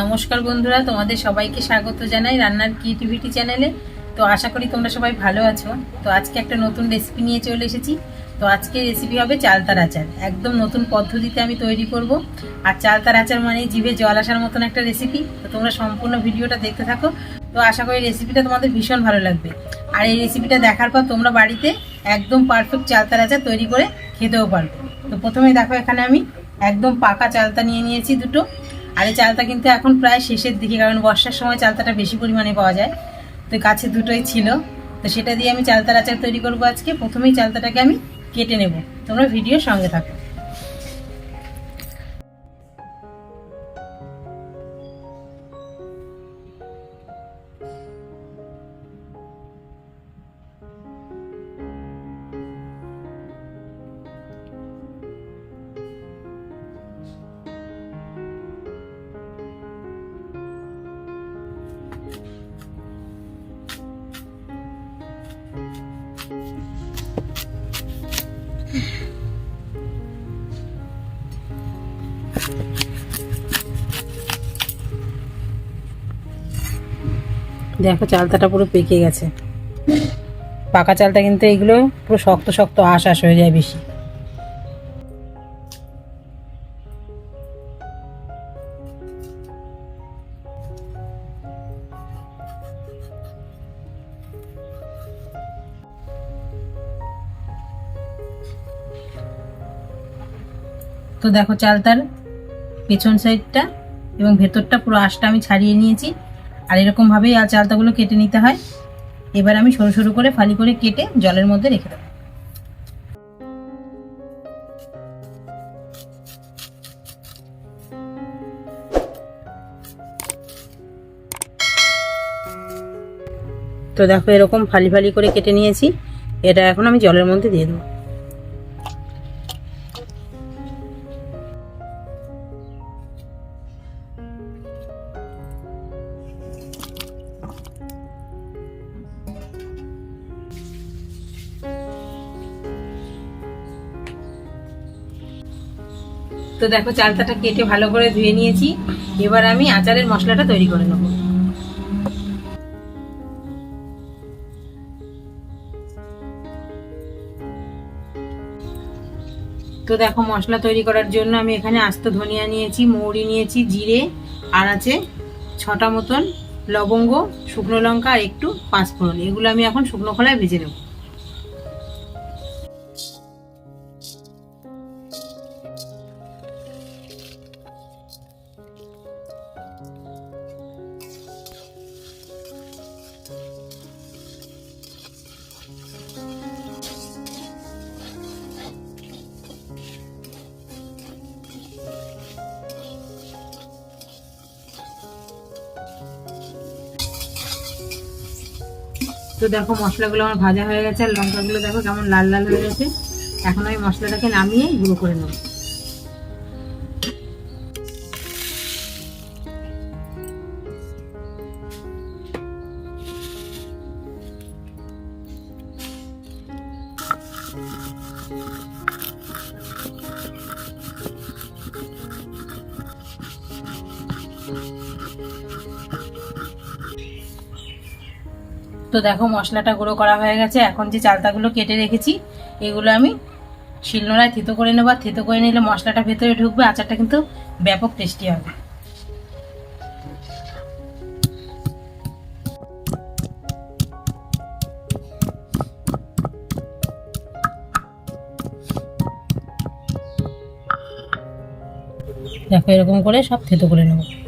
নমস্কার বন্ধুরা, তোমাদের সবাইকে স্বাগত জানাই রান্নার ক্রিয়েটিভিটি চ্যানেলে তো আশা করি তোমরা সবাই ভালো আছো। তো আজকে একটা নতুন রেসিপি নিয়ে চলে এসেছি। তো আজকে রেসিপি হবে চালতার আচার। একদম নতুন পদ্ধতিতে আমি তৈরি করব। আর চালতার আচার মানে জিভে জল আসার মতন একটা রেসিপি তো তোমরা সম্পূর্ণ ভিডিওটা দেখতে থাকো। তো আশা করি রেসিপিটা তোমাদের ভীষণ ভালো লাগবে। আর এই রেসিপিটা দেখার পর তোমরা বাড়িতে একদম পারফেক্ট চালতার আচার তৈরি করে খেতেও পারবে। তো প্রথমে দেখো এখানে আমি একদম পাকা চালতা নিয়ে নিয়েছি দুটো। আর এই চালতা কিন্তু এখন প্রায় শেষের দিকে, কারণ বর্ষার সময় চালতাটা বেশি পরিমাণে পাওয়া যায়। তো গাছে দুটোই ছিল। তো সেটা দিয়ে আমি চালতার আচার তৈরি করব আজকে। প্রথমেই চালতাটাকে আমি কেটে নেব। তোমরা ভিডিও সঙ্গে থাকো। দেখো চালতাটা পুরো পেকে গেছে। পাকা চালটা কিন্তু এগুলো পুরো শক্ত শক্ত আশ আশ হয়ে যায় বেশি। তো দেখো চালতার পেছন সাইডটা এবং ভেতরটা পুরো আশটা আমি ছাড়িয়ে নিয়েছি। আর এরকমভাবেই আর চালতাগুলো কেটে নিতে হয়। এবার আমি সরু সরু করে ফালি করে কেটে জলের মধ্যে রেখে দেবো। তো দেখো এরকম ফালি ফালি করে কেটে নিয়েছি। এটা এখন আমি জলের মধ্যে দিয়ে দেবো। তো দেখো চালতাটা কেটে ভালো করে ধুয়ে নিয়েছি। এবার আমি আচারের মশলাটা তৈরি করে নেব। তো দেখো মশলা তৈরি করার জন্য আমি এখানে আস্ত ধনিয়া নিয়েছি, মৌরি নিয়েছি, জিরে, আর আছে ছটা মতন লবঙ্গ, শুকনো লঙ্কা আর একটু পাঁচফোড়ন। এগুলো আমি এখন শুকনো খোলায় ভেজে নেব। তো দেখো মশলাগুলো আমার ভাজা হয়ে গেছে, আর লঙ্কাগুলো দেখো কেমন লাল লাল হয়ে গেছে। এখন আমি মশলাটাকে নামিয়ে গুঁড়ো করে নেব। তো দেখো মশলাটা গুঁড়ো করা হয়ে গেছে। এখন যে চালতাগুলো কেটে রেখেছি, এগুলো আমি শিলনোড়ায় থেতো করে নেব। আর থেতো করে নিলে মশলাটা ভেতরে ঢুকবে, আচারটা কিন্তু ব্যাপক টেস্টি হবে। দেখো এরকম করে সব থেতো করে নেব।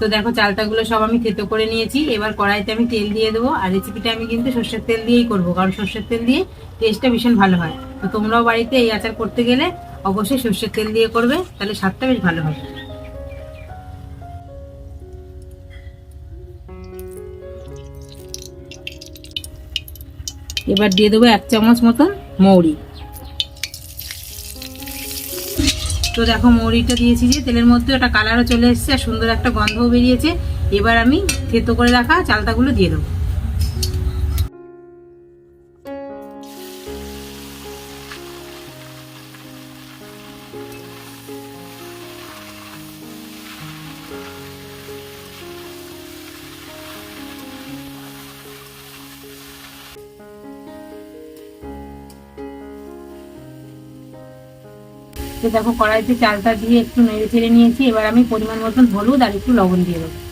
তো দেখো, চালটাগুলো সব আমি থেতো করে নিয়েছি। এবার কড়াইতে আমি তেল দিয়ে দেবো, আর রেসিপিটা আমি কিন্তু সর্ষের তেল দিয়েই করব, কারণ সর্ষের তেল দিয়ে টেস্টটা ভীষণ ভালো হয়। তো তোমরাও বাড়িতে এই আচার করতে গেলে অবশ্যই সর্ষের তেল দিয়ে করবে, তাহলে স্বাদটা বেশ ভালো হবে। এবার দিয়ে দেবো এক চামচ মতন মৌরি। তো দেখো মৌরিটা দিয়েছি যে তেলের মধ্যে একটা কালারও চলে এসছে আর সুন্দর একটা গন্ধও বেরিয়েছে। এবার আমি থেতো করে রাখা চালতাগুলো দিয়ে দেবো। দেখো কড়াইতে চালটা দিয়ে একটু নেড়ে চেড়ে নিয়েছি। এবার আমি পরিমাণ মতন হলুদ আর একটু লবণ দিয়ে দেবো।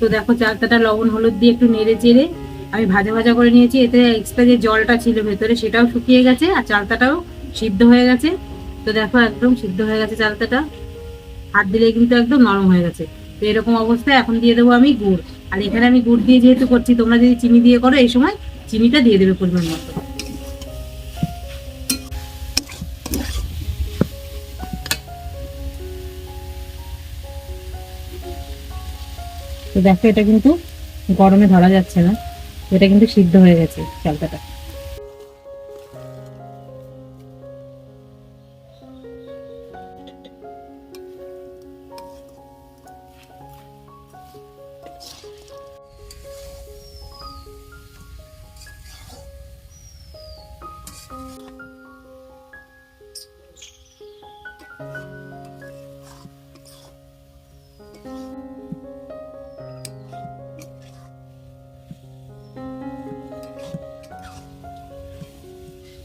তো দেখো চালতাটা লবণ, হলুদ দিয়ে একটু নেড়ে চেড়ে আমি ভাজা ভাজা করে নিয়েছি। এতে এক্সট্রা যে জলটা ছিল ভেতরে সেটাও শুকিয়ে গেছে আর চালতাটাও সিদ্ধ হয়ে গেছে। তো দেখো একদম সিদ্ধ হয়ে গেছে চালতাটা হাত দিলে কিন্তু একদম নরম হয়ে গেছে। তো এরকম অবস্থায় এখন দিয়ে দেবো আমি গুড়। আর এখানে আমি গুড় দিয়ে যেহেতু করছি, তোমরা যদি চিনি দিয়ে করো, এই সময় চিনিটা দিয়ে দেবে পরিমাণ মতো। তো দেখো এটা কিন্তু গরমে ধরা যাচ্ছে না। এটা কিন্তু সিদ্ধ হয়ে গেছে চালতাটা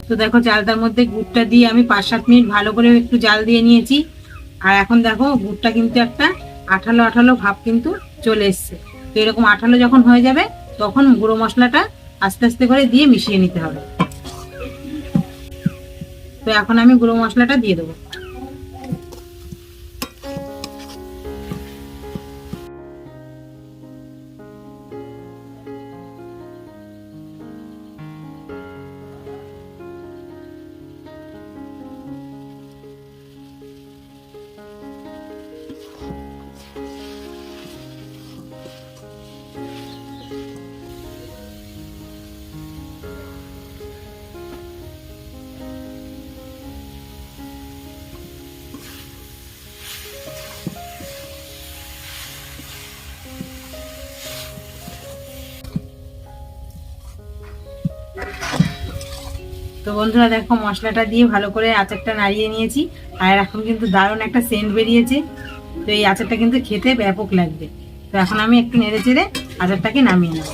তো দেখো জালটার মধ্যে গুড়টা দিয়ে আমি পাঁচ সাত মিনিট ভালো করে একটু জাল দিয়ে নিয়েছি। আর এখন দেখো গুড়টা কিন্তু একটা আঠালো আঠালো ভাব কিন্তু চলে এসছে। তো এরকম আঠালো যখন হয়ে যাবে, তখন গুঁড়ো মশলাটা আস্তে আস্তে করে দিয়ে মিশিয়ে নিতে হবে। তো এখন আমি গুঁড়ো মশলাটা দিয়ে দেবো। তো বন্ধুরা দেখো মশলাটা দিয়ে ভালো করে আচারটা নাড়িয়ে নিয়েছি। আর এখন কিন্তু দারুণ একটা সেন্ট বেরিয়েছে। তো এই আচারটা কিন্তু খেতে ব্যাপক লাগবে। তো এখন আমি একটু নেড়ে চেড়ে আচারটাকে নামিয়ে নেব।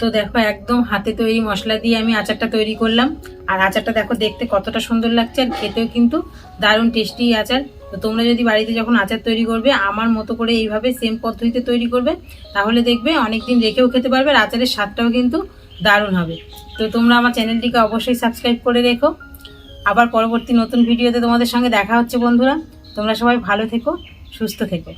তো দেখো, একদম হাতে তৈরি মশলা দিয়ে আমি আচারটা তৈরি করলাম। আর আচারটা দেখো দেখতে কতটা সুন্দর লাগছে আর খেতেও কিন্তু দারুণ টেস্টি আচার। তো তোমরা যদি বাড়িতে যখন আচার তৈরি করবে, আমার মতো করে এইভাবে সেম পদ্ধতিতে তৈরি করবে, তাহলে দেখবে অনেকদিন রেখেও খেতে পারবে আর আচারের স্বাদটাও কিন্তু দারুণ হবে। তো তোমরা আমার চ্যানেলটিকে অবশ্যই সাবস্ক্রাইব করে রেখো। আবার পরবর্তী নতুন ভিডিওতে তোমাদের সঙ্গে দেখা হচ্ছে, বন্ধুরা। তোমরা সবাই ভালো থেকো, সুস্থ থেকো।